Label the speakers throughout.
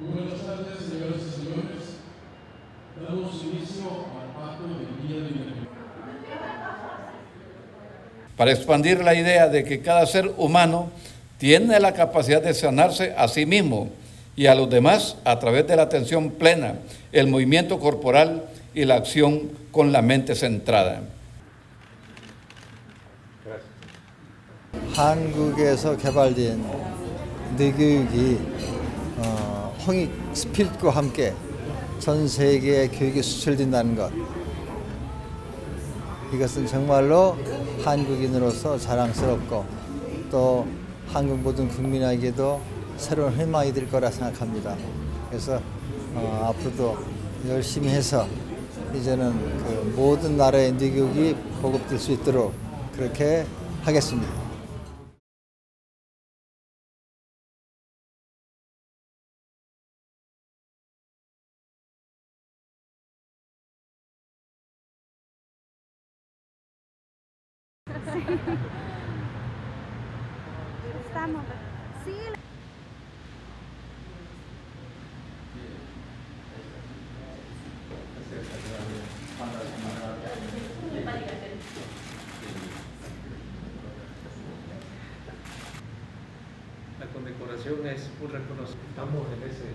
Speaker 1: Muy buenas tardes, señoras y señores. Damos inicio al pacto del Día de la
Speaker 2: para expandir la idea de que cada ser humano tiene la capacidad de sanarse a sí mismo y a los demás a través de la atención plena, el movimiento corporal y la acción con la mente centrada.
Speaker 3: 한국에서 개발된 뇌교육이 어, 홍익 스피릿과 함께 전 세계에 교육이 수출된다는 것 이것은 정말로 한국인으로서 자랑스럽고 또 한국 모든 국민에게도 새로운 희망이 될 거라 생각합니다. 그래서 어, 앞으로도 열심히 해서 이제는 그 모든 나라의 뇌교육이 보급될 수 있도록 그렇게 하겠습니다.
Speaker 4: Estamos. Sí.
Speaker 5: La condecoración es un reconocimiento. Estamos en ese,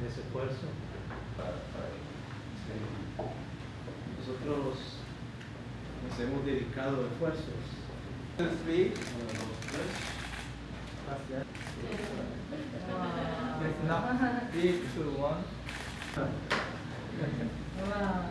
Speaker 5: en ese esfuerzo. Sí. Nosotros nos hemos dedicado esfuerzos. Three. It's not three, two, one.
Speaker 4: Wow.